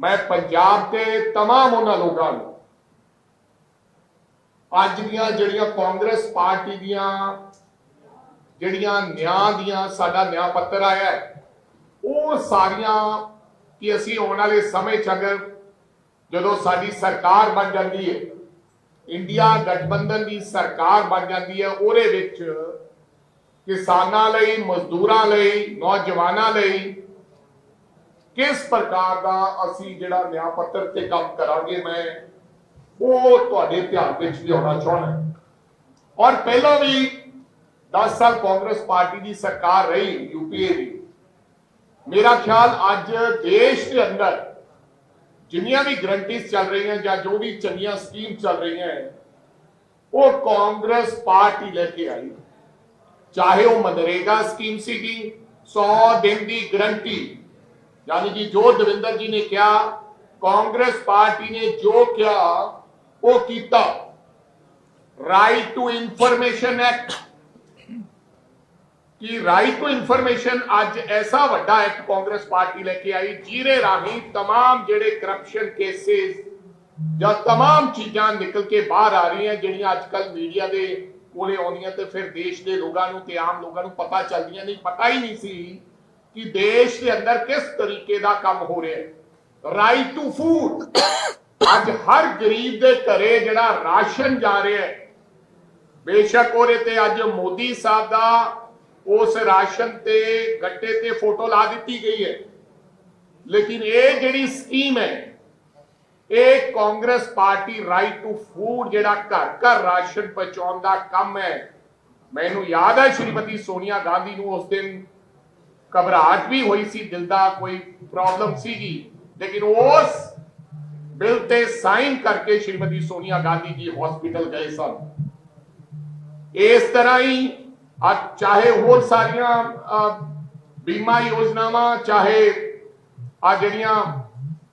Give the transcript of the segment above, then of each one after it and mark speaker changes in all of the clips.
Speaker 1: ਮੈਂ ਪੰਜਾਬ ਦੇ तमाम ਉਹਨਾਂ ਲੋਕਾਂ ਨੂੰ ਅੱਜ ਦੀਆਂ ਜਿਹੜੀਆਂ ਕਾਂਗਰਸ ਪਾਰਟੀ ਦੀਆਂ ਜਿਹੜੀਆਂ ਨਿਆਂ ਦੀਆਂ ਸਾਡਾ ਨਿਆਂ ਪੱਤਰ ਆਇਆ ਹੈ, ਉਹ ਸਾਰੀਆਂ ਕਿ ਅਸੀਂ ਆਉਣ ਵਾਲੇ ਸਮੇਂ ਚ ਅਗਰ ਜਦੋਂ ਸਾਡੀ ਸਰਕਾਰ ਬਣ ਜਾਂਦੀ ਹੈ ਇੰਡੀਆ ਗਠਬੰਧਨ ਦੀ ਸਰਕਾਰ ਬਣ ਜਾਂਦੀ ਹੈ ਉਹਦੇ ਵਿੱਚ ਕਿਸਾਨਾਂ ਲਈ ਮਜ਼ਦੂਰਾਂ ਲਈ ਨੌਜਵਾਨਾਂ ਲਈ ਕਿਸ ਪ੍ਰਕਾਰ ਦਾ ਅਸੀਂ ਜਿਹੜਾ ਨਿਆਂ ਪੱਤਰ ਤੇ ਕੰਮ ਕਰਾਂਗੇ, ਮੈਂ ਉਹ ਤੁਹਾਡੇ ਧਿਆਨ ਵਿੱਚ ਲਿਆਉਣਾ ਚਾਹੁੰਦਾ ਔਰ ਪਹਿਲਾਂ ਵੀ 10 ਸਾਲ ਕਾਂਗਰਸ ਪਾਰਟੀ ਦੀ ਸਰਕਾਰ ਰਹੀ ਯੂਪੀਏ ਦੀ। ਮੇਰਾ ਖਿਆਲ ਅੱਜ ਦੇਸ਼ ਦੇ ਅੰਦਰ ਜਿੰਨੀਆਂ ਵੀ ਗਰੰਟੀਜ਼ ਚੱਲ ਰਹੀਆਂ ਜਾਂ ਜੋ ਵੀ ਚੰਗੀਆਂ ਸਕੀਮ ਚੱਲ ਰਹੀਆਂ ਉਹ ਕਾਂਗਰਸ ਪਾਰਟੀ ਲੈ ਕੇ ਆਈ। ਚਾਹੇ ਉਹ ਮਨਰੇਗਾ ਸਕੀਮ ਸੀਗੀ 100 ਦਿਨ ਦੀ ਗਰੰਟੀ ਯਾਨੀ ਕਿ ਜੋ ਦਵਿੰਦਰ ਜੀ ਨੇ ਕਿਹਾ ਕਾਂਗਰਸ ਪਾਰਟੀ ਨੇ ਜੋ ਕਿਹਾ ਉਹ ਕੀਤਾ ਰਾਈਟ ਟੂ ਇਨਫੋਰਮੇਸ਼ਨ ਐਕਟ ਕਿ ਰਾਈਟ ਟੂ ਇਨਫੋਰਮੇਸ਼ਨ ਅੱਜ ਐਸਾ ਵੱਡਾ ਐਕਟ ਕਾਂਗਰਸ ਪਾਰਟੀ ਲੈ ਕੇ ਆਈ ਜਿਹਦੇ ਰਾਹੀਂ तमाम ਜਿਹੜੇ ਕਰਪਸ਼ਨ ਕੇਸਿਸ ਜਾਂ तमाम ਚੀਜ਼ਾਂ ਨਿਕਲ ਕੇ ਬਾਹਰ ਆ ਰਹੀਆਂ ਜਿਹੜੀਆਂ ਅੱਜ ਕੱਲ ਮੀਡੀਆ ਦੇ ਕੋਲੇ ਆਉਂਦੀਆਂ ਤੇ ਫਿਰ ਦੇਸ਼ ਦੇ ਲੋਕਾਂ ਨੂੰ ਤੇ ਆਮ ਲੋਕਾਂ ਨੂੰ ਪਤਾ ਚੱਲਦੀਆਂ ਨਹੀਂ ਪਤਾ ਹੀ ਨਹੀਂ ਸੀ ਕਿ ਦੇਸ਼ ਦੇ ਅੰਦਰ ਕਿਸ ਤਰੀਕੇ ਦਾ ਕੰਮ ਹੋ ਰਿਹਾ ਹੈ? ਰਾਈਟ ਟੂ ਫੂਡ ਅੱਜ ਹਰ ਗਰੀਬ ਦੇ ਘਰੇ ਜਿਹੜਾ ਰਾਸ਼ਨ ਜਾ ਰਿਹਾ ਹੈ, ਬੇਸ਼ੱਕ ਉਹਦੇ ਤੇ ਅੱਜ ਮੋਦੀ ਸਾਹਿਬ ਦਾ ਉਸ ਰਾਸ਼ਨ ਤੇ ਗੱਟੇ ਤੇ ਫੋਟੋ ਲਾ ਦਿੱਤੀ ਗਈ ਹੈ। ਲੇਕਿਨ ਇਹ ਜਿਹੜੀ ਸਕੀਮ ਹੈ, ਇਹ Congress party right to food ਜਿਹੜਾ ਘਰ ਘਰ ਰਾਸ਼ਨ ਪਹੁੰਚਾਉਣ ਦਾ ਕੰਮ ਹੈ। ਮੈਨੂੰ ਯਾਦ ਹੈ ਸ਼੍ਰੀਮਤੀ ਸੋਨੀਆ ਗਾਂਧੀ ਨੂੰ ਉਸ ਦਿਨ ਘਬਰਾਹਟ ਵੀ ਹੋਈ ਸੀ, ਦਿਲ ਦਾ ਕੋਈ ਪ੍ਰੋਬਲਮ ਸੀਗੀ। ਲੇਕਿਨ ਉਸ ਬਿੱਲ ਤੇ ਸਾਈਨ ਕਰਕੇ ਸ਼੍ਰੀਮਤੀ ਸੋਨੀਆ ਗਾਂਧੀ ਜੀ ਹਸਪੀਟਲ ਗਏ ਸਨ। ਇਸ ਤਰ੍ਹਾਂ ਹੀ ਅੱਜ ਚਾਹੇ ਹੋਰ ਸਾਰੀਆਂ ਬੀਮਾ ਯੋਜਨਾਵਾਂ, ਚਾਹੇ ਆ ਜਿਹੜੀਆਂ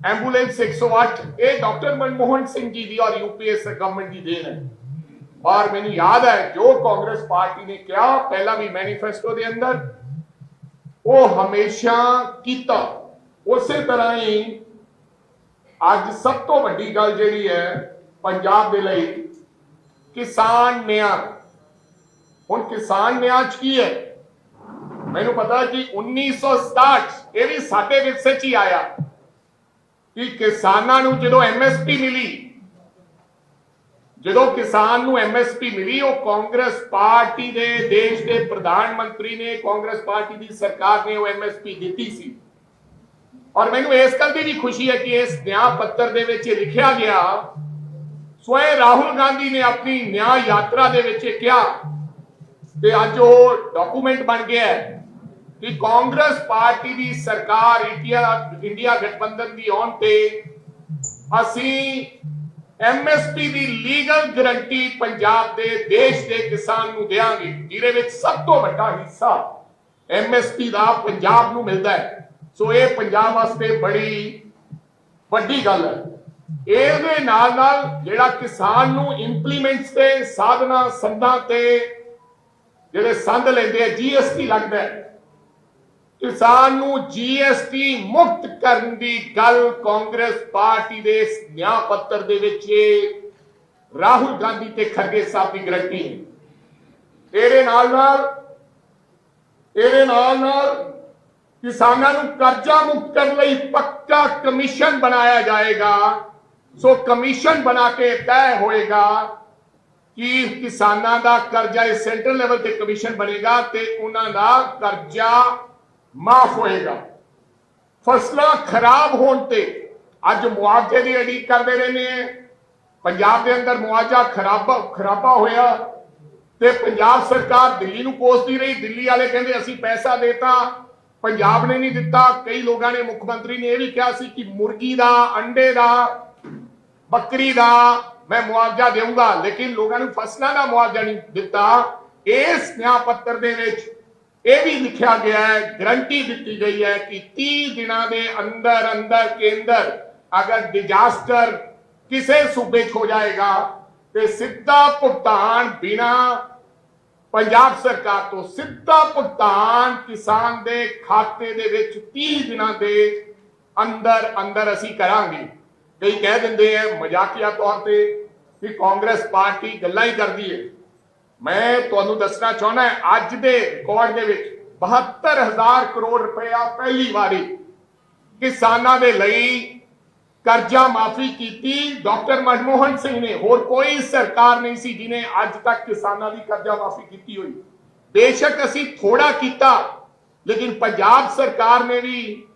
Speaker 1: ਐਂਬੂਲੈਂਸ 108 ਇਹ ਡਾਕਟਰ ਮਨਮੋਹਨ ਸਿੰਘ ਜੀ ਦੀ ਔਰ ਯੂਪੀਐਸ ਗਵਰਨਮੈਂਟ ਦੀ ਦੇਣ ਹੈ। ਔਰ ਮੈਨੂੰ ਯਾਦ ਹੈ, ਜੋ ਕਾਂਗਰਸ ਪਾਰਟੀ ਨੇ ਕਿਹਾ, ਪਹਿਲਾਂ ਵੀ ਮੈਨੀਫੈਸਟੋ ਦੇ ਅੰਦਰ ਉਹ ਹਮੇਸ਼ਾ ਕੀਤਾ ਉਸੇ ਤਰ੍ਹਾਂ ਹੀ ਅੱਜ ਸਭ ਤੋਂ ਵੱਡੀ ਗੱਲ ਜਿਹੜੀ ਹੈ ਪੰਜਾਬ ਦੇ ਲਈ ਕਿਸਾਨ ਨਿਆਂ ਹੁਣ ਕਿਸਾਨ ਨਿਆਂ ਚ ਕੀ ਹੈ ਮੈਨੂੰ ਪਤਾ ਕਿ 1967 ਇਹ ਵੀ ਸਾਡੇ ਵਿਰਸੇ ਚ ਹੀ ਆਇਆ ਕਿ ਕਿਸਾਨਾਂ ਨੂੰ ਜਦੋਂ ਐਮਐਸਪੀ ਮਿਲੀ ਜਦੋਂ ਕਿਸਾਨ ਨੂੰ ਐਮਐਸਪੀ ਮਿਲੀ, ਉਹ ਕਾਂਗਰਸ ਪਾਰਟੀ ਦੇ ਦੇਸ਼ ਦੇ ਪ੍ਰਧਾਨ ਮੰਤਰੀ ਨੇ, ਕਾਂਗਰਸ ਪਾਰਟੀ ਦੀ ਸਰਕਾਰ ਨੇ ਉਹ ਐਮਐਸਪੀ ਦਿੱਤੀ ਸੀ। ਔਰ ਮੈਨੂੰ ਇਸ ਗੱਲ ਦੀ ਵੀ ਖੁਸ਼ੀ ਹੈ ਕਿ ਇਸ ਨਿਆਂ ਪੱਤਰ ਦੇ ਵਿੱਚ ਲਿਖਿਆ ਗਿਆ, ਸਵੈ ਰਾਹੁਲ ਗਾਂਧੀ ਨੇ ਆਪਣੀ ਨਿਆਂ ਯਾਤਰਾ ਦੇ ਵਿੱਚ ਕਿਹਾ ਤੇ ਅੱਜ ਉਹ ਡਾਕੂਮੈਂਟ ਬਣ ਗਿਆ ਹੈ ਕਿ ਕਾਂਗਰਸ ਪਾਰਟੀ ਦੀ ਸਰਕਾਰ ਇੰਡੀਆ ਇੰਡੀਆ ਗਠਬੰਧਨ ਦੀ ਆਉਣ ਤੇ ਅਸੀਂ ਐਮਐਸਪੀ ਦੀ ਲੀਗਲ ਗਰੰਟੀ ਪੰਜਾਬ ਦੇ ਦੇਸ਼ ਦੇ ਕਿਸਾਨ ਨੂੰ ਦੇਵਾਂਗੇ ਜਿਹਦੇ ਵਿੱਚ ਸਭ ਤੋਂ ਵੱਡਾ ਹਿੱਸਾ ਐਮਐਸਪੀ ਦਾ ਪੰਜਾਬ ਨੂੰ ਮਿਲਦਾ ਹੈ। ਸੋ ਇਹ ਪੰਜਾਬ ਵਾਸਤੇ ਬੜੀ ਵੱਡੀ ਗੱਲ ਹੈ। ਇਹਦੇ ਨਾਲ ਨਾਲ ਜਿਹੜਾ ਕਿਸਾਨ ਨੂੰ ਇੰਪਲੀਮੈਂਟਸ ਤੇ, ਸਾਧਨਾ, ਸੰਦਾਂ ਤੇ ਜਿਹੜੇ ਸੰਦ ਲੈਂਦੇ ਆ ਜੀਐਸਟੀ ਲੱਗਦਾ ਹੈ। ਕਿਸਾਨ ਨੂੰ ਜੀਐਸਟੀ ਮੁਕਤ ਕਰਨ ਦੀ ਗੱਲ ਕਾਂਗਰਸ ਪਾਰਟੀ ਦੇ ਇਸ ਨਿਆਂ ਪੱਤਰ ਦੇ ਵਿੱਚ ਰਾਹੁਲ ਗਾਂਧੀ ਤੇ ਖਰਗੇ ਸਾਹਿਬ ਦੀ ਗਰੰਟੀ। ਹੈ ਇਹਦੇ ਨਾਲ ਨਾਲ ਇਹਦੇ ਨਾਲ ਨਾਲ ਕਿਸਾਨਾਂ ਨੂੰ ਕਰਜ਼ਾ ਮੁਕਤ ਕਰਨ ਲਈ ਪੱਕਾ ਕਮਿਸ਼ਨ ਬਣਾਇਆ ਜਾਏਗਾ। ਸੋ ਕਮਿਸ਼ਨ ਬਣਾ ਕੇ ਤੈਅ ਹੋਏਗਾ ਕਿ ਕਿਸਾਨਾਂ ਦਾ ਕਰਜ਼ਾ ਇਹ ਸੈਂਟਰਲ ਲੈਵਲ ਤੇ ਕਮਿਸ਼ਨ ਬਣੇਗਾ ਤੇ ਉਹਨਾਂ ਦਾ ਕਰਜ਼ਾ ਮਾਫ ਹੋਏਗਾ। ਫਸਲਾਂ ਖਰਾਬ ਹੋਣ ਤੇ ਅੱਜ ਮੁਆਵਜ਼ੇ ਦੀ ਅੜੀਕ ਕਰਦੇ ਰਹਿੰਦੇ ਆ। ਪੰਜਾਬ ਦੇ ਅੰਦਰ ਮੁਆਵਜ਼ਾ ਖਰਾਬਾ ਖਰਾਬਾ ਹੋਇਆ ਤੇ ਪੰਜਾਬ ਸਰਕਾਰ ਦਿੱਲੀ ਨੂੰ ਕੋਸਦੀ ਰਹੀ। ਦਿੱਲੀ ਵਾਲੇ ਕਹਿੰਦੇ ਅਸੀਂ ਪੈਸਾ ਦੇਤਾ, ਪੰਜਾਬ ਨੇ ਨਹੀਂ ਦਿੱਤਾ। ਕਈ ਲੋਕਾਂ ਨੇ ਮੁੱਖ ਮੰਤਰੀ ਨੇ ਇਹ ਵੀ ਕਿਹਾ ਸੀ ਕਿ ਮੁਰਗੀ ਦਾ, ਅੰਡੇ ਦਾ, ਬੱਕਰੀ ਦਾ ਮੈਂ ਮੁਆਵਜ਼ਾ ਦੇਵਾਂਗਾ ਲੇਕਿਨ ਲੋਕਾਂ ਨੂੰ ਫਸਲਾਂ ਦਾ ਮੁਆਵਜ਼ਾ ਨਹੀਂ ਦਿੱਤਾ। ਇਸ ਨਿਆਂ ਪੱਤਰ ਦੇ ਵਿੱਚ ਇਹ ਵੀ ਲਿਖਿਆ ਗਿਆ ਹੈ, ਗਰੰਟੀ ਦਿੱਤੀ ਗਈ ਹੈ ਕਿ 30 ਦਿਨਾਂ ਦੇ ਅੰਦਰ ਅੰਦਰ ਕੇਂਦਰ ਅਗਰ ਡਿਜ਼ਾਸਟਰ ਕਿਸੇ ਸੂਬੇ 'ਚ ਹੋ ਜਾਏਗਾ ਤੇ ਸਿੱਧਾ ਭੁਗਤਾਨ ਬਿਨਾ ਪੰਜਾਬ ਸਰਕਾਰ ਤੋਂ ਸਿੱਧਾ ਭੁਗਤਾਨ ਕਿਸਾਨ ਦੇ ਖਾਤੇ ਦੇ ਵਿੱਚ 30 ਦਿਨਾਂ ਦੇ ਅੰਦਰ ਅੰਦਰ ਅਸੀਂ ਕਰਾਂਗੇ। ਕਈ ਕਹਿ ਦਿੰਦੇ ਆ ਮਜ਼ਾਕੀਆ ਤੌਰ ਤੇ ਕਿ ਕਾਂਗਰਸ ਪਾਰਟੀ ਗੱਲਾਂ ਹੀ ਕਰਦੀ ਹੈ। ਮੈਂ ਤੁਹਾਨੂੰ ਦੱਸਣਾ ਚਾਹੁੰਦਾ ਅੱਜ ਦੇ ਰਿਕਾਰਡ ਦੇ ਵਿੱਚ 72000 ਕਰੋੜ ਰੁਪਇਆ ਪਹਿਲੀ ਵਾਰੀ ਕਿਸਾਨਾਂ ਦੇ ਲਈ ਕਰਜ਼ਾ ਮਾਫੀ ਕੀਤੀ। ਡਾਕਟਰ ਮਨਮੋਹਨ ਸਿੰਘ ਨੇ, ਹੋਰ ਕੋਈ ਸਰਕਾਰ ਨਹੀਂ ਸੀ ਜਿਨੇ ਅੱਜ ਤੱਕ ਕਿਸਾਨਾਂ ਦੀ ਕਰਜ਼ਾ ਮਾਫੀ ਕੀਤੀ ਹੋਈ। ਬੇਸ਼ੱਕ ਅਸੀਂ ਥੋੜਾ ਕੀਤਾ, ਲੇਕਿਨ ਪੰਜਾਬ ਸਰਕਾਰ ਨੇ ਵੀ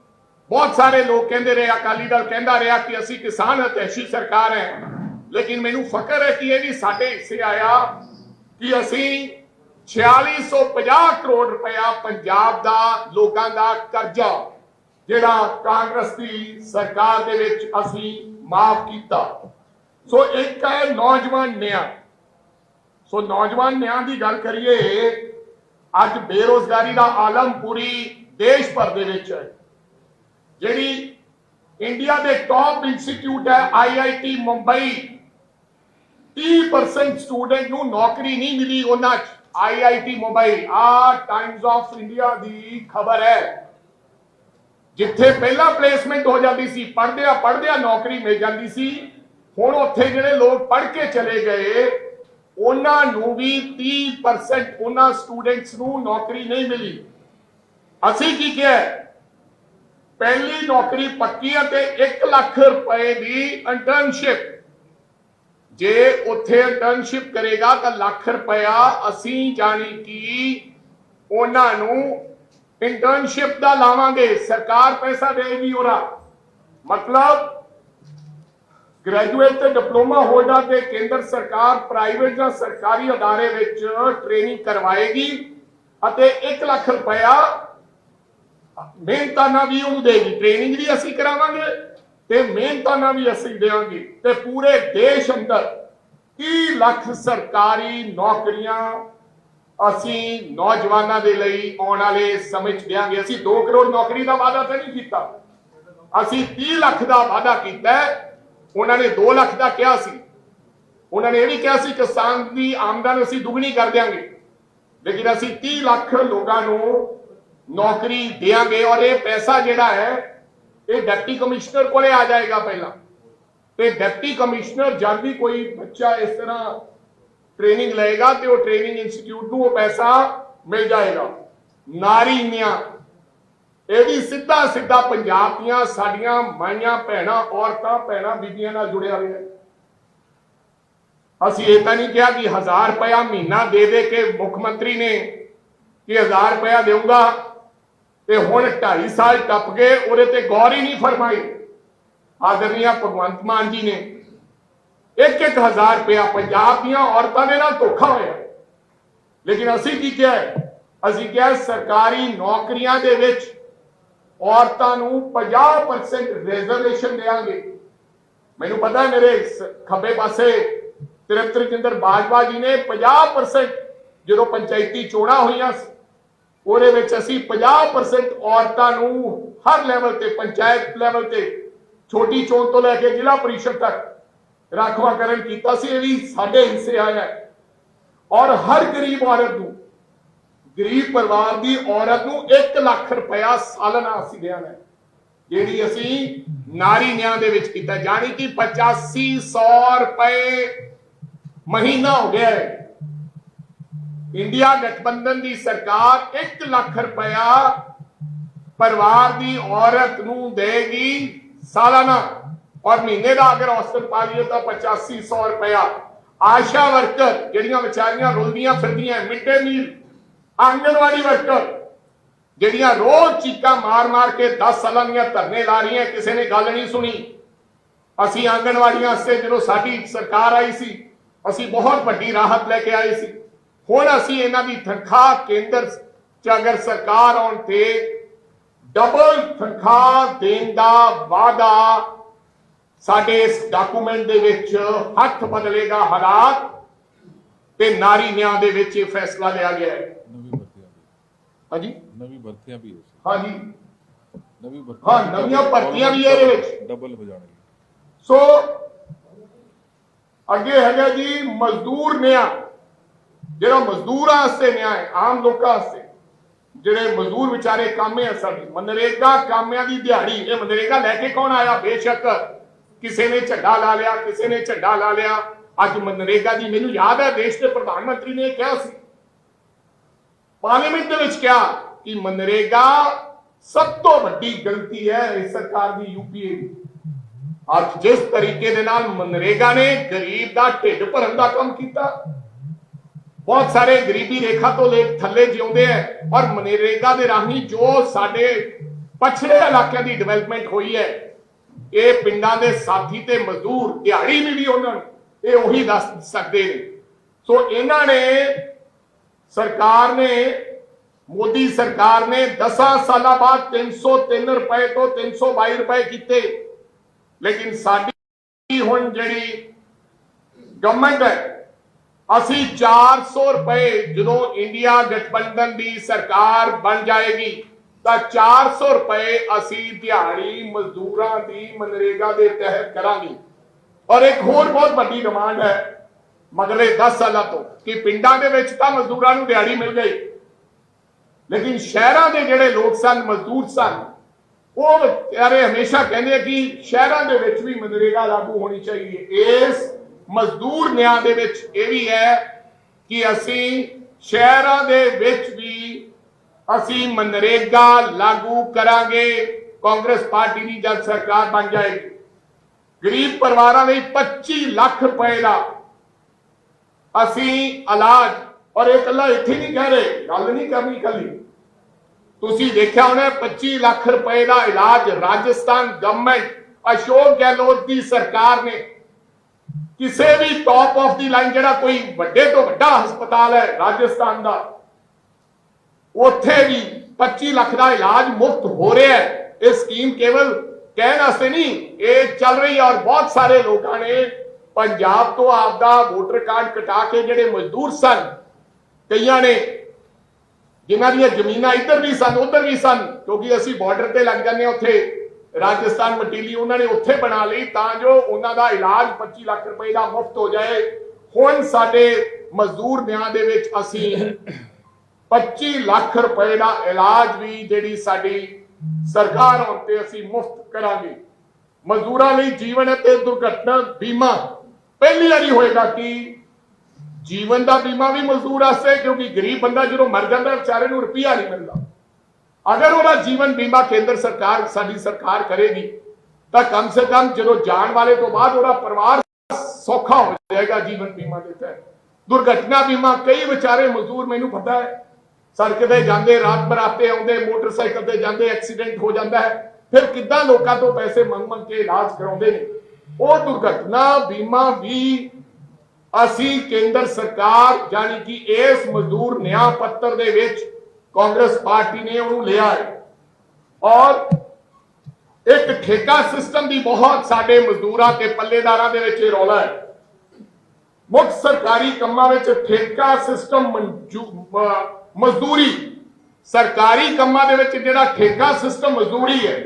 Speaker 1: ਬਹੁਤ ਸਾਰੇ ਲੋਕ ਕਹਿੰਦੇ ਰਹੇ, ਅਕਾਲੀ ਦਲ ਕਹਿੰਦਾ ਰਿਹਾ ਕਿ ਅਸੀਂ ਕਿਸਾਨ ਅਤੈਸ਼ੀ ਸਰਕਾਰ ਹੈ। ਲੇਕਿਨ ਮੈਨੂੰ ਫਕਰ ਹੈ ਕਿ ਇਹ ਵੀ ਸਾਡੇ ਹਿੱਸੇ ਆਇਆ। ਕਿ ਅਸੀਂ 4650 ਕਰੋੜ ਰੁਪਇਆ ਪੰਜਾਬ ਦਾ ਲੋਕਾਂ ਦਾ ਕਰਜ਼ਾ, ਜਿਹੜਾ ਕਾਂਗਰਸ ਦੀ ਸਰਕਾਰ ਦੇ ਵਿੱਚ ਅਸੀਂ ਮਾਫ ਕੀਤਾ। ਸੋ ਇੱਕ ਹੈ ਨੌਜਵਾਨ ਨਿਆਂ। ਸੋ ਨੌਜਵਾਨ ਨਿਆਂ ਦੀ ਗੱਲ ਕਰੀਏ, ਅੱਜ ਬੇਰੋਜ਼ਗਾਰੀ ਦਾ ਆਲਮ ਪੂਰੀ ਦੇਸ਼ ਭਰ ਦੇ ਵਿੱਚ ਹੈ। ਜਿਹੜੀ ਇੰਡੀਆ ਦੇ ਟੌਪ ਇੰਸਟੀਚਿਊਟ ਹੈ ਆਈਆਈਟੀ ਮੁੰਬਈ 30% ਸਟੂਡੈਂਟ ਨੂੰ ਨੌਕਰੀ ਨਹੀਂ ਮਿਲੀ ਉਹਨਾਂ ਚ। ਆਈਆਈਟੀ ਮੁੰਬਈ ਆ ਟਾਈਮਜ਼ ਆਫ ਇੰਡੀਆ ਦੀ ਖਬਰ ਹੈ। ਜਿੱਥੇ ਪਹਿਲਾਂ ਪਲੇਸਮੈਂਟ ਹੋ ਜਾਂਦੀ ਸੀ, ਪੜ੍ਹਦਿਆਂ ਪੜ੍ਹਦਿਆਂ ਨੌਕਰੀ ਮਿਲ ਜਾਂਦੀ ਸੀ, ਹੁਣ ਉੱਥੇ ਜਿਹੜੇ ਲੋਕ ਪੜ੍ਹ ਕੇ ਚਲੇ ਗਏ, ਉਹਨਾਂ ਨੂੰ ਵੀ 30% ਉਹਨਾਂ ਸਟੂਡੈਂਟਸ ਨੂੰ ਨੌਕਰੀ ਨਹੀਂ ਮਿਲੀ। ਅਸੀਂ ਕੀ ਕਿਹਾ? ਪਹਿਲੀ ਨੌਕਰੀ ਪੱਕੀ ਅਤੇ ਤੇ 1 ਲੱਖ ਰੁਪਏ ਦੀ ਇੰਟਰਨਸ਼ਿਪ ਜੇ ਉੱਥੇ ਇੰਟਰਨਸ਼ਿਪ ਕਰੇਗਾ ਤਾਂ ਲੱਖ ਰੁਪਇਆ ਅਸੀਂ ਜਾਣੀ ਕਿ ਉਹਨਾਂ ਨੂੰ ਇੰਟਰਨਸ਼ਿਪ ਦਾ ਲਾਵਾਂਗੇ। ਸਰਕਾਰ ਪੈਸਾ ਦੇਗੀ ਉਹਦਾ। ਮਤਲਬ ਗ੍ਰੈਜੂਏਟ ਤੇ ਡਿਪਲੋਮਾ ਹੋਲਡਰ ਦੇ ਕੇਂਦਰ ਸਰਕਾਰ ਪ੍ਰਾਈਵੇਟ ਜਾਂ ਸਰਕਾਰੀ ਅਦਾਰੇ ਵਿੱਚ ਟ੍ਰੇਨਿੰਗ ਕਰਵਾਏਗੀ ਅਤੇ 1 ਲੱਖ ਰੁਪਇਆ ਮਿਹਨਤਾਨਾ ਵੀ ਉਹਨੂੰ ਦੇਗੀ। ਟ੍ਰੇਨਿੰਗ ਵੀ ਅਸੀਂ ਕਰਾਵਾਂਗੇ। ਤੇ ਮਿਹਨਤਾਨਾ ਵੀ ਅਸੀਂ ਦੇਵਾਂਗੇ ਤੇ ਪੂਰੇ ਦੇਸ਼ ਅੰਦਰ 30 ਲੱਖ ਸਰਕਾਰੀ ਨੌਕਰੀਆਂ ਅਸੀਂ ਨੌਜਵਾਨਾਂ ਦੇ ਲਈ ਆਉਣ ਵਾਲੇ ਸਮੇਂ 'ਚ ਦੇਵਾਂਗੇ ਅਸੀਂ 2 ਕਰੋੜ ਨੌਕਰੀ ਦਾ ਵਾਅਦਾ ਤਾਂ ਨਹੀਂ ਕੀਤਾ। ਅਸੀਂ 30 ਲੱਖ ਦਾ ਵਾਅਦਾ ਕੀਤਾ। ਉਹਨਾਂ ਨੇ 2 ਲੱਖ ਦਾ ਕਿਹਾ ਸੀ। ਉਹਨਾਂ ਨੇ ਇਹ ਵੀ ਕਿਹਾ ਸੀ ਕਿਸਾਨ ਦੀ ਆਮਦਨ ਅਸੀਂ ਦੁੱਗਣੀ ਕਰ ਦਿਆਂਗੇ। ਲੇਕਿਨ ਅਸੀਂ 30 ਲੱਖ ਲੋਕਾਂ ਨੂੰ ਨੌਕਰੀ ਦੇਾਂਗੇ ਔਰ ਇਹ ਪੈਸਾ ਜਿਹੜਾ ਹੈ ਇਹ ਡਿਪਟੀ ਕਮਿਸ਼ਨਰ ਕੋਲੇ ਆ ਜਾਏਗਾ ਪਹਿਲਾਂ। ਤੇ ਡਿਪਟੀ ਕਮਿਸ਼ਨਰ ਜਦ ਵੀ ਕੋਈ ਬੱਚਾ ਇਸ ਤਰ੍ਹਾਂ ਟ੍ਰੇਨਿੰਗ ਲਏਗਾ ਤੇ ਉਹ ਟ੍ਰੇਨਿੰਗ ਇੰਸਟੀਚਿਊਟ ਨੂੰ ਉਹ ਪੈਸਾ ਮਿਲ ਜਾਏਗਾ। ਨਾਰੀ ਨਿਆਂ ਇਹ ਵੀ ਸਿੱਧਾ ਸਿੱਧਾ ਪੰਜਾਬ ਦੀਆਂ ਸਾਡੀਆਂ ਮਾਈਆਂ ਭੈਣਾਂ, ਔਰਤਾਂ, ਭੈਣਾਂ, ਬੀਬੀਆਂ ਨਾਲ ਜੁੜਿਆ ਹੋਇਆ ਹੈ। ਅਸੀਂ ਇਹ ਤਾਂ ਨਹੀਂ ਕਿਹਾ ਕਿ 1000 ਰੁਪਇਆ ਮਹੀਨਾ ਦੇ ਦੇ ਕੇ ਮੁੱਖ ਮੰਤਰੀ ਨੇ ਕਿ 1000 ਰੁਪਇਆ ਦੇਊਗਾ। ਤੇ ਹੁਣ 2.5 ਸਾਲ ਟੱਪ ਗਏ, ਉਹਦੇ ਤੇ ਗੌਰ ਹੀ ਨਹੀਂ ਫਰਮਾਈ। ਆਦਰਨੀਆ ਭਗਵੰਤ ਮਾਨ ਜੀ ਨੇ। ਇੱਕ ਇੱਕ ਹਜ਼ਾਰ ਰੁਪਇਆ ਪੰਜਾਬ ਦੀਆਂ ਔਰਤਾਂ ਦੇ ਨਾਲ ਧੋਖਾ ਹੋਇਆ। ਲੇਕਿਨ ਅਸੀਂ ਕੀ ਕਿਹਾ ਅਸੀਂ ਕਿਹਾ ਸਰਕਾਰੀ ਨੌਕਰੀਆਂ ਦੇ ਵਿੱਚ ਔਰਤਾਂ ਨੂੰ 50% ਰਿਜ਼ਰਵੇਸ਼ਨ ਦੇਵਾਂਗੇ। ਮੈਨੂੰ ਪਤਾ ਮੇਰੇ ਖੱਬੇ ਪਾਸੇ ਤ੍ਰਿਪਤ ਜਿੰਦਰ ਬਾਜਵਾ ਜੀ ਨੇ 50% ਜਦੋਂ ਪੰਚਾਇਤੀ ਚੋਣਾਂ ਹੋਈਆਂ ਉਹਦੇ ਵਿੱਚ ਅਸੀਂ 50% ਔਰਤਾਂ ਨੂੰ ਹਰ ਲੈਵਲ ਤੇ, ਪੰਚਾਇਤ ਲੈਵਲ ਤੇ, ਛੋਟੀ ਚੋਣ ਤੋਂ ਲੈ ਕੇ ਜ਼ਿਲ੍ਹਾ ਪਰਿਸ਼ਦ ਤੱਕ ਰਾਖਵਾਂਕਰਨ ਕੀਤਾ ਸੀ। ਇਹ ਵੀ ਸਾਡੇ ਹਿੱਸੇ ਆਇਆ ਔਰ ਹਰ ਗਰੀਬ ਔਰਤ ਨੂੰ, ਗਰੀਬ ਪਰਿਵਾਰ ਦੀ ਔਰਤ ਨੂੰ 1 ਲੱਖ ਰੁਪਇਆ ਸਾਲਾਨਾ ਅਸੀਂ ਦੇਣਾ ਹੈ, ਜਿਹੜੀ ਅਸੀਂ ਨਾਰੀ ਨਿਆਂ ਦੇ ਵਿੱਚ ਕੀਤਾ। ਜਾਣੀ ਕਿ 8500 ਰੁਪਏ ਮਹੀਨਾ ਹੋ ਗਿਆ ਹੈ। ਇੰਡੀਆ ਗਠਬੰਧਨ ਦੀ ਸਰਕਾਰ 1 ਲੱਖ ਰੁਪਇਆ ਪਰਿਵਾਰ ਦੀ ਔਰਤ ਨੂੰ ਦੇਗੀ ਸਾਲਾਨਾ। ਔਰ ਮਹੀਨੇ ਦਾ ਅਗਰ ਔਸਤ ਪਾ ਲਈਏ ਤਾਂ 8500 ਰੁਪਇਆ। ਆਸ਼ਾ ਵਰਕਰ, ਜਿਹੜੀਆਂ ਵਿਚਾਰੀਆਂ ਰੁਲਦੀਆਂ ਫਿਰਦੀਆਂ mid day meal anganwadi worker, ਜਿਹੜੀਆਂ ਰੋਜ਼ ਚੀਕਾਂ ਮਾਰ-ਮਾਰ ਕੇ 10 ਸਾਲਾਂ ਦੀਆਂ ਧਰਨੇ ਲਾ ਰਹੀਆਂ, ਕਿਸੇ ਨੇ ਗੱਲ ਨਹੀਂ ਸੁਣੀ। ਅਸੀਂ ਆਂਗਣਵਾੜੀਆਂ ਵਾਸਤੇ ਜਦੋਂ ਸਾਡੀ ਸਰਕਾਰ ਆਈ ਸੀ, ਅਸੀਂ ਬਹੁਤ ਵੱਡੀ ਰਾਹਤ ਲੈ ਕੇ ਆਏ ਸੀ। ਹੁਣ ਅਸੀਂ ਇਹਨਾਂ ਦੀ ਤਨਖਾਹ ਕੇਂਦਰ ਚ ਅਗਰ ਸਰਕਾਰ ਆਉਣ ਤੇ ਡਬਲ ਤਨਖਾਹ ਦੇਣ ਦਾ ਵਾਅਦਾ ਸਾਡੇ ਇਸ ਡਾਕੂਮੈਂਟ ਦੇ ਵਿੱਚ ਹੱਥ ਬਦਲੇਗਾ ਹਾਲਾਤ ਤੇ ਨਾਰੀ ਨਿਆਂ ਦੇ ਵਿੱਚ ਇਹ ਫੈਸਲਾ ਲਿਆ ਗਿਆ ਹੈ।
Speaker 2: ਨਵੀਂ ਭਰਤੀਆਂ ਵੀ
Speaker 1: ਹਾਂਜੀ?
Speaker 2: ਨਵੀਂ ਭਰਤੀਆਂ ਵੀ
Speaker 1: ਹਾਂਜੀ।
Speaker 2: ਨਵੀਂ
Speaker 1: ਹਾਂ, ਨਵੀਆਂ ਭਰਤੀਆਂ ਵੀ ਇਹਦੇ ਵਿੱਚ।
Speaker 2: ਡਬਲ ਹੋ ਜਾਣਗੀਆਂ।
Speaker 1: ਸੋ ਅੱਗੇ ਹੈਗਾ ਜੀ ਮਜ਼ਦੂਰ ਨਿਆਂ। ਜਿਹੜਾ ਮਜ਼ਦੂਰਾਂ ਵਾਸਤੇ ਨਿਆਂ ਹੈ, ਆਮ ਲੋਕਾਂ ਵਾਸਤੇ। ਜਿਹੜੇ ਮਜ਼ਦੂਰ ਵਿਚਾਰੇ ਕਾਮੇ ਆ ਸਾਡੇ ਮਨਰੇਗਾ ਕਾਮਿਆਂ ਦੀ ਦਿਹਾੜੀ। ਇਹ ਮਨਰੇਗਾ ਲੈ ਕੇ ਕੌਣ ਆਇਆ? ਬੇਸ਼ੱਕ ਕਿਸੇ ਨੇ ਝੰਡਾ ਲਾ ਲਿਆ, ਕਿਸੇ ਨੇ ਝੰਡਾ ਲਾ ਲਿਆ। ਅੱਜ ਮਨਰੇਗਾ ਦੀ ਮੈਨੂੰ ਯਾਦ ਹੈ, ਦੇਸ਼ ਦੇ ਪ੍ਰਧਾਨ ਮੰਤਰੀ ਨੇ ਇਹ ਕਿਹਾ ਸੀ। ਪਾਰਲੀਮੈਂਟ ਦੇ ਵਿੱਚ ਕਿਹਾ ਕਿ ਮਨਰੇਗਾ ਸਭ ਤੋਂ ਵੱਡੀ ਗਲਤੀ ਹੈ ਇਸ ਸਰਕਾਰ ਦੀ ਯੂਪੀਏ ਦੀ। ਅੱਜ ਜਿਸ ਤਰੀਕੇ ਦੇ ਨਾਲ ਮਨਰੇਗਾ ਨੇ ਗਰੀਬ ਦਾ ਢਿੱਡ ਭਰਨ ਦਾ ਕੰਮ ਕੀਤਾ ਬਹੁਤ ਸਾਰੇ ਗਰੀਬੀ ਰੇਖਾ ਤੋਂ ਲੈ ਥੱਲੇ ਜਿਉਂਦੇ ਐ, ਔਰ ਮਨਰੇਗਾ ਦੇ ਰਾਹੀਂ ਜੋ ਸਾਡੇ ਪਛੜੇ ਇਲਾਕਿਆਂ ਦੀ ਡਿਵੈਲਪਮੈਂਟ ਹੋਈ ਹੈ ਇਹ ਪਿੰਡਾਂ ਦੇ ਸਾਥੀ ਤੇ ਮਜ਼ਦੂਰ, ਦਿਹਾੜੀ ਮਿਲੀ ਉਹਨਾਂ ਨੂੰ, ਇਹ ਉਹੀ ਦੱਸ ਸਕਦੇ ਨੇ। ਸੋ ਇਹਨਾਂ ਨੇ ਸਰਕਾਰ ਨੇ, ਮੋਦੀ ਸਰਕਾਰ ਨੇ 10 ਸਾਲਾਂ ਬਾਅਦ 303 ਰੁਪਏ ਤੋਂ 322 ਰੁਪਏ ਕੀਤੇ। ਲੇਕਿਨ ਸਾਡੀ ਹੁਣ ਜਿਹੜੀ ਗਵਰਨਮੈਂਟ ਹੈ ਅਸੀਂ 400 ਰੁਪਏ ਜਦੋਂ ਇੰਡੀਆ ਗਠਬੰਧਨ ਦੀ ਸਰਕਾਰ ਬਣ ਜਾਏਗੀ, ਤਾਂ 400 ਰੁਪਏ ਅਸੀਂ ਦਿਹਾੜੀ ਮਜ਼ਦੂਰਾਂ ਦੀ ਮਨਰੇਗਾ ਦੇ ਤਹਿਤ ਕਰਾਂਗੇ। ਔਰ ਇੱਕ ਹੋਰ ਬਹੁਤ ਵੱਡੀ ਡਿਮਾਂਡ ਹੈ ਮਗਲੇ 10 ਸਾਲਾਂ ਤੋਂ, ਕਿ ਪਿੰਡਾਂ ਦੇ ਵਿੱਚ ਤਾਂ ਮਜ਼ਦੂਰਾਂ ਨੂੰ ਦਿਹਾੜੀ ਮਿਲ ਗਈ। ਲੇਕਿਨ ਸ਼ਹਿਰਾਂ ਦੇ ਜਿਹੜੇ ਲੋਕ ਸਨ, ਮਜ਼ਦੂਰ ਸਨ, ਉਹ ਵਿਚਾਰੇ ਹਮੇਸ਼ਾ ਕਹਿੰਦੇ ਕਿ ਸ਼ਹਿਰਾਂ ਦੇ ਵਿੱਚ ਵੀ ਮਨਰੇਗਾ ਲਾਗੂ ਹੋਣੀ ਚਾਹੀਏ ਇਸ ਮਜ਼ਦੂਰ ਨਿਆਂ ਦੇ ਵਿੱਚ ਇਹ ਵੀ ਹੈ ਕਿ ਅਸੀਂ ਸ਼ਹਿਰਾਂ ਦੇ ਵਿੱਚ ਵੀ ਅਸੀਂ ਮਨਰੇਗਾ ਲਾਗੂ ਕਰਾਂਗੇ, ਕਾਂਗਰਸ ਪਾਰਟੀ ਦੀ ਜਦ ਸਰਕਾਰ ਬਣ ਜਾਏਗੀ। ਗਰੀਬ ਪਰਿਵਾਰਾਂ ਲਈ 25 ਲੱਖ ਰੁਪਏ ਦਾ ਅਸੀਂ ਇਲਾਜ, ਔਰ ਇਹ ਇਕੱਲਾ ਇੱਥੇ ਨਹੀਂ ਕਹਿ ਰਹੇ, ਗੱਲ ਨਹੀਂ ਕਰਨੀ ਕੱਲੀ ਤੁਸੀਂ ਦੇਖਿਆ ਹੋਣਾ 25 ਲੱਖ ਰੁਪਏ ਦਾ ਇਲਾਜ ਰਾਜਸਥਾਨ ਗਵਰਨਮੈਂਟ ਅਸ਼ੋਕ ਗਹਿਲੋਤ ਦੀ ਸਰਕਾਰ ਨੇ ਕਿਸੇ ਵੀ ਟੌਪ ਆਫ ਦੀ ਲਾਈਨ ਜਿਹੜਾ ਕੋਈ ਵੱਡੇ ਤੋਂ ਵੱਡਾ ਹਸਪਤਾਲ ਹੈ ਰਾਜਸਥਾਨ ਦਾ, ਉੱਥੇ ਵੀ 25 ਲੱਖ ਦਾ ਇਲਾਜ ਮੁਫਤ ਹੋ ਰਿਹਾ ਹੈ। ਇਹ ਸਕੀਮ ਕੇਵਲ ਕਹਿਣ ਵਾਸਤੇ ਨਹੀਂ, ਇਹ ਚੱਲ ਰਹੀ ਹੈ ਔਰ ਬਹੁਤ ਸਾਰੇ ਲੋਕਾਂ ਨੇ ਪੰਜਾਬ ਤੋਂ ਆਪਦਾ ਵੋਟਰ ਕਾਰਡ ਕਟਾ ਕੇ ਜਿਹੜੇ ਮਜ਼ਦੂਰ ਸਨ, ਕਈਆਂ ਨੇ ਜਿਨ੍ਹਾਂ ਦੀਆਂ ਜ਼ਮੀਨਾਂ ਇੱਧਰ ਵੀ ਸਨ, ਉੱਧਰ ਵੀ ਸਨ, ਕਿਉਂਕਿ ਅਸੀਂ ਬਾਰਡਰ ਤੇ ਲੱਗ ਜਾਂਦੇ ਹਾਂ ਉੱਥੇ। ਰਾਜਸਥਾਨ ਮਟੀਲੀ ਉਹਨਾਂ ਨੇ ਉੱਥੇ ਬਣਾ ਲਈ ਤਾਂ ਜੋ ਉਹਨਾਂ ਦਾ ਇਲਾਜ 25 ਲੱਖ ਰੁਪਏ ਦਾ ਮੁਫਤ ਹੋ ਜਾਏ। ਹੁਣ ਸਾਡੇ ਮਜ਼ਦੂਰ ਨਿਆਂ ਦੇ ਵਿੱਚ ਅਸੀਂ 25 ਲੱਖ ਰੁਪਏ ਦਾ ਇਲਾਜ ਵੀ ਜਿਹੜੀ ਸਾਡੀ ਸਰਕਾਰ ਹੁਣ ਤੇ ਅਸੀਂ ਮੁਫਤ ਕਰਾਂਗੇ। ਮਜ਼ਦੂਰਾਂ ਲਈ ਜੀਵਨ ਅਤੇ ਦੁਰਘਟਨਾ ਬੀਮਾ ਪਹਿਲੀ ਵਾਰੀ ਹੋਏਗਾ ਕਿ ਜੀਵਨ ਦਾ ਬੀਮਾ ਵੀ ਮਜ਼ਦੂਰ ਵਾਸਤੇ, ਕਿਉਂਕਿ ਗਰੀਬ ਬੰਦਾ ਜਦੋਂ ਮਰ ਜਾਂਦਾ, ਵਿਚਾਰੇ ਨੂੰ ਰੁਪਈਆ ਨਹੀਂ ਮਿਲਦਾ। ਅਗਰ ਉਹਦਾ ਜੀਵਨ ਬੀਮਾ ਕੇਂਦਰ ਸਰਕਾਰ, ਸਾਡੀ ਸਰਕਾਰ ਕਰੇਗੀ, ਤਾਂ ਕਮ ਸੇ ਕਮ ਜਦੋਂ ਜਾਣ ਵਾਲੇ ਤੋਂ ਬਾਅਦ ਉਹਦਾ ਪਰਿਵਾਰ ਸੌਖਾ ਹੋ ਜਾਏਗਾ ਜੀਵਨ ਬੀਮਾ ਦੇ ਤਹਿਤ। ਦੁਰਘਟਨਾ ਬੀਮਾ, ਕਈ ਵਿਚਾਰੇ ਮਜ਼ਦੂਰ, ਮੈਨੂੰ ਪਤਾ ਹੈ, ਸੜਕ ਤੇ ਜਾਂਦੇ, ਰਾਤ ਬਰਾਤੇ ਆਉਂਦੇ, ਮੋਟਰਸਾਈਕਲ ਤੇ ਜਾਂਦੇ, ਐਕਸੀਡੈਂਟ ਹੋ ਜਾਂਦਾ ਹੈ। ਫਿਰ ਕਿੱਦਾਂ ਲੋਕਾਂ ਤੋਂ ਪੈਸੇ ਮੰਗ ਮੰਗ ਕੇ ਇਲਾਜ ਕਰਾਉਂਦੇ ਨੇ? ਉਹ ਦੁਰਘਟਨਾ ਬੀਮਾ ਵੀ ਅਸੀਂ ਕੇਂਦਰ ਸਰਕਾਰ ਯਾਨੀ ਕਿ ਇਸ ਮਜ਼ਦੂਰ ਨਿਆਂ ਪੱਤਰ ਦੇ ਵਿੱਚ ਕਾਂਗਰਸ ਪਾਰਟੀ ਨੇ ਉਹਨੂੰ ਲਿਆ ਹੈ। ਔਰ ਇੱਕ ਠੇਕਾ ਸਿਸਟਮ ਦੀ ਬਹੁਤ ਸਾਡੇ ਮਜ਼ਦੂਰਾਂ ਤੇ ਪੱਲੇਦਾਰਾਂ ਦੇ ਵਿੱਚ ਇਹ ਰੌਲਾ ਹੈ। ਮੁੱਖ ਸਰਕਾਰੀ ਕੰਮਾਂ ਵਿੱਚ ਠੇਕਾ ਸਿਸਟਮ ਮਜ਼ਦੂਰੀ। ਸਰਕਾਰੀ ਕੰਮਾਂ ਦੇ ਵਿੱਚ ਜਿਹੜਾ ਠੇਕਾ ਸਿਸਟਮ ਮਜ਼ਦੂਰੀ ਹੈ,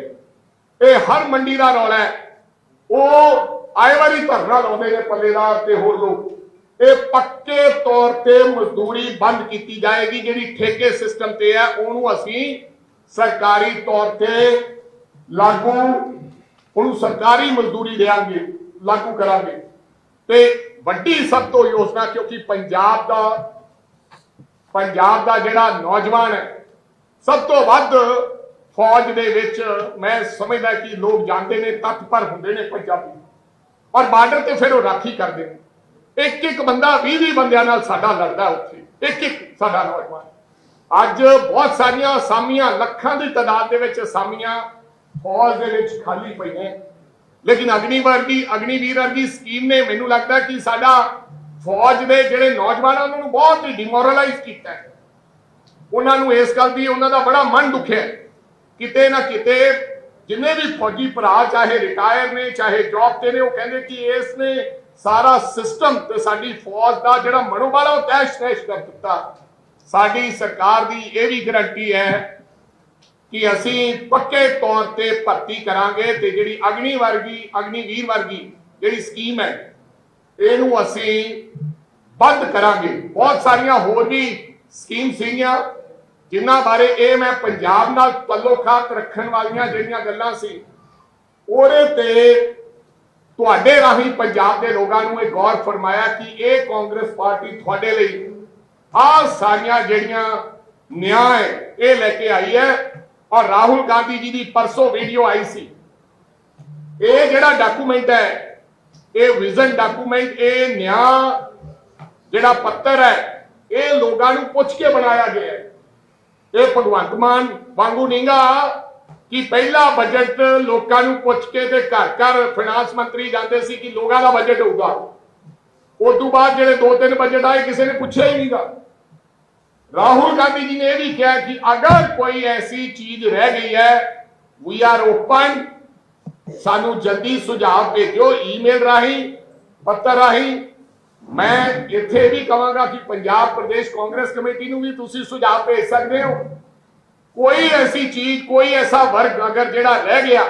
Speaker 1: ਇਹ ਹਰ ਮੰਡੀ ਦਾ ਰੌਲਾ ਹੈ। ਉਹ ਆਏ ਵਾਰੀ ਧਰਨਾ ਲਾਉਂਦੇ ਨੇ ਪੱਲੇਦਾਰ ਤੇ ਹੋਰ ਲੋਕ। ਇਹ ਪੱਕੇ ਤੌਰ ਤੇ ਮਜ਼ਦੂਰੀ ਬੰਦ ਕੀਤੀ ਜਾਏਗੀ, ਜਿਹੜੀ ਠੇਕੇ ਸਿਸਟਮ ਤੇ ਹੈ ਉਹਨੂੰ ਅਸੀਂ ਸਰਕਾਰੀ ਤੌਰ ਤੇ ਲਾਗੂ, ਉਹਨੂੰ ਸਰਕਾਰੀ ਮਜ਼ਦੂਰੀ ਦੇਾਂਗੇ ਲਾਗੂ ਕਰਾਂਗੇ। ਤੇ ਵੱਡੀ ਸਭ ਤੋਂ ਯੋਜਨਾ, ਕਿਉਂਕਿ ਪੰਜਾਬ ਦਾ ਪੰਜਾਬ ਦਾ ਜਿਹੜਾ ਨੌਜਵਾਨ ਹੈ, ਸਭ ਤੋਂ ਵੱਧ ਫੌਜ ਦੇ ਵਿੱਚ ਮੈਂ ਸਮਝਦਾ ਕਿ ਲੋਕ ਜਾਂਦੇ ਨੇ ਤਤਪਰ ਹੁੰਦੇ ਨੇ ਪੰਜਾਬੀ। ਔਰ ਬਾਰਡਰ ਤੇ ਫਿਰ ਉਹ ਰਾਖੀ ਕਰਦੇ ਨੇ। ਇੱਕ ਇੱਕ ਬੰਦਾ 20 20 ਬੰਦਿਆਂ ਨਾਲ ਸਾਡਾ ਲੜਦਾ ਉੱਥੇ। ਇੱਕ ਇੱਕ ਸਾਡਾ ਨੌਜਵਾਨ। ਅੱਜ ਬਹੁਤ ਸਾਰੀਆਂ ਅਸਾਮੀਆਂ, ਲੱਖਾਂ ਦੀ ਤਾਦਾਦ ਦੇ ਵਿੱਚ ਅਸਾਮੀਆਂ ਫੌਜ ਦੇ ਵਿੱਚ ਖਾਲੀ ਪਈਆਂ। ਲੇਕਿਨ ਅਗਨੀਵਰ ਦੀ, ਅਗਨੀਵੀਰ ਵਰਗੀ ਸਕੀਮ ਨੇ ਮੈਨੂੰ ਲੱਗਦਾ ਕਿ ਸਾਡਾ ਫੌਜ ਦੇ ਜਿਹੜੇ ਨੌਜਵਾਨ ਉਹਨਾਂ ਨੂੰ ਬਹੁਤ ਹੀ ਡਿਮੋਰਲਾਈਜ਼ ਕੀਤਾ ਹੈ। ਉਹਨਾਂ ਨੂੰ ਇਸ ਗੱਲ ਦੀ, ਉਹਨਾਂ ਦਾ ਬੜਾ ਮਨ ਦੁਖਿਆ ਕਿਤੇ ਨਾ ਕਿਤੇ ਜਿੰਨੇ ਵੀ ਫੌਜੀ ਭਰਾ, ਚਾਹੇ ਰਿਟਾਇਰ ਨੇ, ਚਾਹੇ ਜੌਬ ਤੇ ਨੇ, ਉਹ ਕਹਿੰਦੇ ਕਿ ਇਸ ਨੇ ਸਾਰਾ ਸਿਸਟਮ ਤੇ ਸਾਡੀ ਫੌਜ ਦਾ ਜਿਹੜਾ ਮਨੋਬਲ ਉਹ ਤੈਸ਼ ਤੈਸ਼ ਕਰ ਦਿੱਤਾ। ਸਾਡੀ ਸਰਕਾਰ ਦੀ ਇਹ ਵੀ ਗਰੰਟੀ ਹੈ ਕਿ ਅਸੀਂ ਪੱਕੇ ਤੌਰ ਤੇ ਭਰਤੀ ਕਰਾਂਗੇ ਤੇ ਜਿਹੜੀ ਅਗਨੀ ਵਰਗੀ ਅਗਨੀਵੀਰ ਵਰਗੀ ਜਿਹੜੀ ਸਕੀਮ ਹੈ, ਇਹਨੂੰ ਅਸੀਂ ਬੰਦ ਕਰਾਂਗੇ। ਬਹੁਤ ਸਾਰੀਆਂ ਹੋਰ ਵੀ ਸਕੀਮ ਸੀਗੀਆਂ, ਜਿਨ੍ਹਾਂ ਬਾਰੇ ਇਹ ਮੈਂ ਪੰਜਾਬ ਨਾਲ ਤਲੁਕਾਤ ਰੱਖਣ ਵਾਲੀਆਂ ਜਿਹੜੀਆਂ ਗੱਲਾਂ ਸੀ, ਉਹਦੇ ਤੇ ਤੁਹਾਡੇ ਰਾਹੀਂ ਪੰਜਾਬ ਦੇ ਲੋਕਾਂ ਨੂੰ ਇਹ ਗੌਰ ਫਰਮਾਇਆ ਕਿ ਇਹ ਕਾਂਗਰਸ ਪਾਰਟੀ ਤੁਹਾਡੇ ਲਈ ਆਹ ਸਾਰੀਆਂ ਜਿਹੜੀਆਂ ਨਿਆਂ ਹੈ, ਇਹ ਲੈ ਕੇ ਆਈ ਹੈ ਔਰ ਰਾਹੁਲ ਗਾਂਧੀ ਜੀ ਦੀ ਪਰਸੋਂ ਵੀਡੀਓ ਆਈ ਸੀ। ਇਹ ਜਿਹੜਾ ਡਾਕੂਮੈਂਟ ਹੈ, ਇਹ ਵਿਜ਼ਨ ਡਾਕੂਮੈਂਟ ਇਹ ਨਿਆਂ ਜਿਹੜਾ ਪੱਤਰ ਹੈ, ਇਹ ਲੋਕਾਂ ਨੂੰ ਪੁੱਛ ਕੇ ਬਣਾਇਆ ਗਿਆ ਹੈ। ਇਹ ਭਗਵੰਤ ਮਾਨ ਵਾਂਗੂ ਨਹੀਂਗਾ ਕਿ ਪਹਿਲਾ ਬਜਟ ਲੋਕਾਂ ਨੂੰ ਪੁੱਛ ਕੇ ਤੇ ਘਰ ਘਰ ਫਾਈਨਾਂਸ ਮੰਤਰੀ ਜਾਂਦੇ ਸੀ ਕਿ ਲੋਕਾਂ ਦਾ ਬਜਟ ਹੋਊਗਾ। ਉਸ ਤੋਂ ਬਾਅਦ ਜਿਹੜੇ ਦੋ ਤਿੰਨ ਬਜਟ ਆਏ, ਕਿਸੇ ਨੇ ਪੁੱਛਿਆ ਹੀ ਨਹੀਂਗਾ। ਰਾਹੁਲ ਗਾਂਧੀ ਜੀ ਨੇ ਇਹ ਵੀ ਕਿਹਾ ਕਿ ਅਗਰ ਕੋਈ ਐਸੀ ਚੀਜ਼ ਰਹਿ ਗਈ ਹੈ ਵੀ ਆਰ ਓਪਨ ਸਾਨੂੰ ਜਲਦੀ ਸੁਝਾਅ ਭੇਜੋ ਈਮੇਲ ਰਾਹੀਂ, ਪੱਤਰ ਰਾਹੀਂ। ਮੈਂ ਇੱਥੇ ਵੀ ਕਹਾਂਗਾ ਕਿ ਪੰਜਾਬ ਪ੍ਰਦੇਸ਼ ਕਾਂਗਰਸ ਕਮੇਟੀ ਨੂੰ ਵੀ ਤੁਸੀਂ ਸੁਝਾਅ ਭੇਜ ਸਕਦੇ ਹੋ। ਕੋਈ ਐਸੀ ਚੀਜ਼, ਕੋਈ ਐਸਾ ਵਰਗ ਅਗਰ ਜਿਹੜਾ ਰਹਿ ਗਿਆ,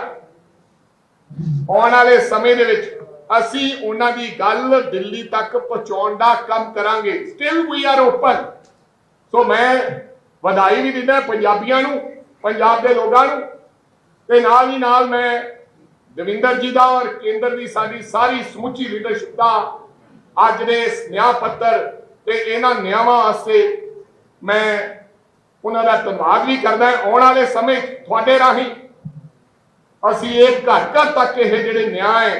Speaker 1: ਆਉਣ ਵਾਲੇ ਸਮੇਂ ਦੇ ਵਿੱਚ ਅਸੀਂ ਉਹਨਾਂ ਦੀ ਗੱਲ ਦਿੱਲੀ ਤੱਕ ਪਹੁੰਚਾਉਣ ਦਾ ਕੰਮ ਕਰਾਂਗੇ। Still we are open so ਮੈਂ ਵਧਾਈ ਵੀ ਦਿੰਦਾ ਪੰਜਾਬੀਆਂ ਨੂੰ, ਪੰਜਾਬ ਦੇ ਲੋਕਾਂ ਨੂੰ, ਤੇ ਨਾਲ ਹੀ ਨਾਲ ਮੈਂ ਦਵਿੰਦਰ ਜੀ ਦਾ ਔਰ ਕੇਂਦਰ ਦੀ ਸਾਡੀ ਸਾਰੀ ਸਮੁੱਚੀ ਲੀਡਰਸ਼ਿਪ ਦਾ ਅੱਜ ਦੇ ਇਸ ਨਿਆਂ ਪੱਤਰ ਤੇ ਇਹਨਾਂ ਨਿਆਵਾਂ ਵਾਸਤੇ ਮੈਂ ਉਹਨਾਂ ਦਾ ਧੰਨਵਾਦ ਵੀ ਕਰਦਾ ਆਉਣ ਵਾਲੇ ਸਮੇਂ ਤੁਹਾਡੇ ਰਾਹੀਂ। ਅਸੀਂ ਇਹ ਘਰ ਘਰ ਤੱਕ ਇਹ ਜਿਹੜੇ ਨਿਆਂ ਹੈ,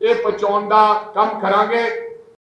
Speaker 1: ਇਹ ਪਹੁੰਚਾਉਣ ਦਾ ਕੰਮ ਕਰਾਂਗੇ।